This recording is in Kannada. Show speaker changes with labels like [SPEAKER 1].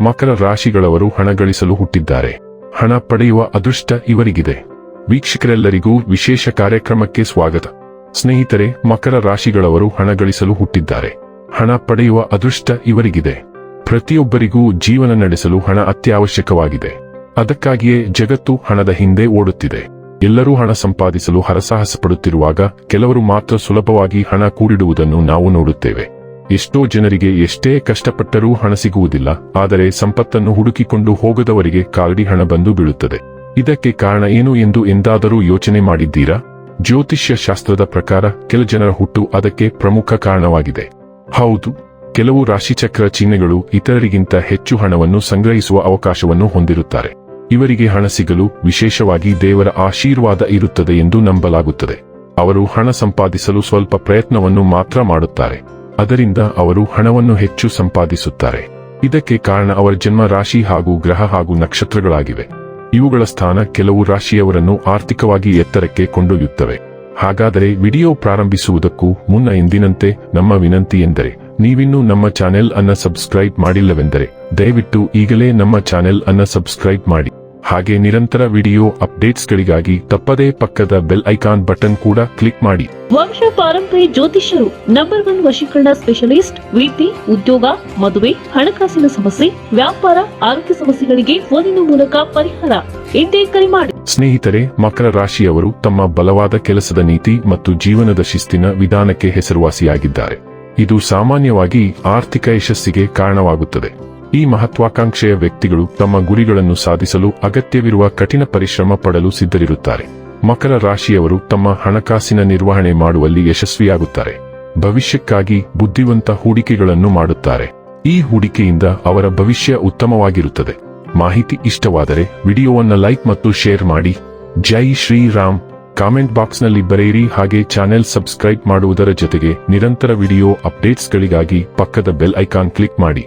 [SPEAKER 1] ಮಕರ ರಾಶಿಗಳವರು ಹಣ ಗಳಿಸಲು ಹುಟ್ಟಿದ್ದಾರೆ. ಹಣ ಪಡೆಯುವ ಅದೃಷ್ಟ ಇವರಿಗಿದೆ. ವೀಕ್ಷಕರೆಲ್ಲರಿಗೂ ವಿಶೇಷ ಕಾರ್ಯಕ್ರಮಕ್ಕೆ ಸ್ವಾಗತ. ಸ್ನೇಹಿತರೆ, ಮಕರ ರಾಶಿಗಳವರು ಹಣ ಗಳಿಸಲು ಹುಟ್ಟಿದ್ದಾರೆ. ಹಣ ಪಡೆಯುವ ಅದೃಷ್ಟ ಇವರಿಗಿದೆ. ಪ್ರತಿಯೊಬ್ಬರಿಗೂ ಜೀವನ ನಡೆಸಲು ಹಣ ಅತ್ಯವಶ್ಯಕವಾಗಿದೆ. ಅದಕ್ಕಾಗಿಯೇ ಜಗತ್ತು ಹಣದ ಹಿಂದೆ ಓಡುತ್ತಿದೆ. ಎಲ್ಲರೂ ಹಣ ಸಂಪಾದಿಸಲು ಹರಸಾಹಸ ಪಡುತ್ತಿರುವಾಗ ಕೆಲವರು ಮಾತ್ರ ಸುಲಭವಾಗಿ ಹಣ ಕೂಡಿಡುವುದನ್ನು ನಾವು ನೋಡುತ್ತೇವೆ. ಎಷ್ಟೋ ಜನರಿಗೆ ಎಷ್ಟೇ ಕಷ್ಟಪಟ್ಟರೂ ಹಣ ಸಿಗುವುದಿಲ್ಲ, ಆದರೆ ಸಂಪತ್ತನ್ನು ಹುಡುಕಿಕೊಂಡು ಹೋಗದವರಿಗೆ ಕಾಲ್ಡಿ ಹಣ ಬಂದು ಬೀಳುತ್ತದೆ. ಇದಕ್ಕೆ ಕಾರಣ ಏನು ಎಂದು ಎಂದಾದರೂ ಯೋಚನೆ ಮಾಡಿದ್ದೀರಾ? ಜ್ಯೋತಿಷ್ಯ ಶಾಸ್ತ್ರದ ಪ್ರಕಾರ ಕೆಲ ಜನರ ಹುಟ್ಟು ಅದಕ್ಕೆ ಪ್ರಮುಖ ಕಾರಣವಾಗಿದೆ. ಹೌದು, ಕೆಲವು ರಾಶಿಚಕ್ರ ಚಿಹ್ನೆಗಳು ಇತರರಿಗಿಂತ ಹೆಚ್ಚು ಹಣವನ್ನು ಸಂಗ್ರಹಿಸುವ ಅವಕಾಶವನ್ನು ಹೊಂದಿರುತ್ತಾರೆ. ಇವರಿಗೆ ಹಣ ಸಿಗಲು ವಿಶೇಷವಾಗಿ ದೇವರ ಆಶೀರ್ವಾದ ಇರುತ್ತದೆ ಎಂದು ನಂಬಲಾಗುತ್ತದೆ. ಅವರು ಹಣ ಸಂಪಾದಿಸಲು ಸ್ವಲ್ಪ ಪ್ರಯತ್ನವನ್ನು ಮಾತ್ರ ಮಾಡುತ್ತಾರೆ. ಅದರಿಂದ ಅವರು ಹಣವನ್ನು ಹೆಚ್ಚು ಸಂಪಾದಿಸುತ್ತಾರೆ. ಇದಕ್ಕೆ ಕಾರಣ ಅವರ ಜನ್ಮ ರಾಶಿ ಹಾಗೂ ಗ್ರಹ ಹಾಗೂ ನಕ್ಷತ್ರಗಳಾಗಿವೆ. ಇವುಗಳ ಸ್ಥಾನ ಕೆಲವು ರಾಶಿಯವರನ್ನು ಆರ್ಥಿಕವಾಗಿ ಎತ್ತರಕ್ಕೆ ಕೊಂಡೊಯ್ಯುತ್ತವೆ. ಹಾಗಾದರೆ ವಿಡಿಯೋ ಪ್ರಾರಂಭಿಸುವುದಕ್ಕೂ ಮುನ್ನ ಎಂದಿನಂತೆ ನಮ್ಮ ವಿನಂತಿ ಎಂದರೆ, ನೀವಿನ್ನೂ ನಮ್ಮ ಚಾನೆಲ್ ಅನ್ನ ಸಬ್ಸ್ಕ್ರೈಬ್ ಮಾಡಿಲ್ಲವೆಂದರೆ, ದಯವಿಟ್ಟು ಈಗಲೇ ನಮ್ಮ ಚಾನೆಲ್ ಅನ್ನ ಸಬ್ಸ್ಕ್ರೈಬ್ ಮಾಡಿ. ಹಾಗೆ ನಿರಂತರ ವಿಡಿಯೋ ಅಪ್ಡೇಟ್ಸ್ಗಳಿಗಾಗಿ ತಪ್ಪದೇ ಪಕ್ಕದ ಬೆಲ್ ಐಕಾನ್ ಬಟನ್ ಕೂಡ ಕ್ಲಿಕ್ ಮಾಡಿ.
[SPEAKER 2] ವಂಶ ಪಾರಂಪರ್ಯ ಜ್ಯೋತಿಷ್ಯರು ನಂಬರ್ ಒನ್ ವಶೀಕರಣ ಸ್ಪೆಷಲಿಸ್ಟ್ ವಿಟಿ ಉದ್ಯೋಗ ಮದುವೆ ಹಣಕಾಸಿನ ಸಮಸ್ಯೆ ವ್ಯಾಪಾರ ಆರೋಗ್ಯ ಸಮಸ್ಯೆಗಳಿಗೆ ಫೋನಿನ ಮೂಲಕ ಪರಿಹಾರ. ಎಂದೇ ಕರೆ ಮಾಡಿ.
[SPEAKER 1] ಸ್ನೇಹಿತರೆ ಮಕರ ರಾಶಿಯವರು ತಮ್ಮ ಬಲವಾದ ಕೆಲಸದ ನೀತಿ ಮತ್ತು ಜೀವನದ ಶಿಸ್ತಿನ ವಿಧಾನಕ್ಕೆ ಹೆಸರುವಾಸಿಯಾಗಿದ್ದಾರೆ. ಇದು ಸಾಮಾನ್ಯವಾಗಿ ಆರ್ಥಿಕ ಯಶಸ್ಸಿಗೆ ಕಾರಣವಾಗುತ್ತದೆ. ಈ ಮಹತ್ವಾಕಾಂಕ್ಷೆಯ ವ್ಯಕ್ತಿಗಳು ತಮ್ಮ ಗುರಿಗಳನ್ನು ಸಾಧಿಸಲು ಅಗತ್ಯವಿರುವ ಕಠಿಣ ಪರಿಶ್ರಮ ಪಡಲು ಸಿದ್ಧರಿರುತ್ತಾರೆ. ಮಕರ ರಾಶಿಯವರು ತಮ್ಮ ಹಣಕಾಸಿನ ನಿರ್ವಹಣೆ ಮಾಡುವಲ್ಲಿ ಯಶಸ್ವಿಯಾಗುತ್ತಾರೆ. ಭವಿಷ್ಯಕ್ಕಾಗಿ ಬುದ್ಧಿವಂತ ಹೂಡಿಕೆಗಳನ್ನು ಮಾಡುತ್ತಾರೆ. ಈ ಹೂಡಿಕೆಯಿಂದ ಅವರ ಭವಿಷ್ಯ ಉತ್ತಮವಾಗಿರುತ್ತದೆ. ಮಾಹಿತಿ ಇಷ್ಟವಾದರೆ ವಿಡಿಯೋವನ್ನ ಲೈಕ್ ಮತ್ತು ಶೇರ್ ಮಾಡಿ. ಜೈ ಶ್ರೀರಾಮ್. ಕಾಮೆಂಟ್ ಬಾಕ್ಸ್ನಲ್ಲಿ ಬರೆಯಿರಿ ಹಾಗೆ ಚಾನೆಲ್ ಸಬ್ಸ್ಕ್ರೈಬ್ ಮಾಡುವುದರ ಜೊತೆಗೆ ನಿರಂತರ ವಿಡಿಯೋ ಅಪ್ಡೇಟ್ಸ್ಗಳಿಗಾಗಿ ಪಕ್ಕದ ಬೆಲ್ ಐಕಾನ್ ಕ್ಲಿಕ್ ಮಾಡಿ.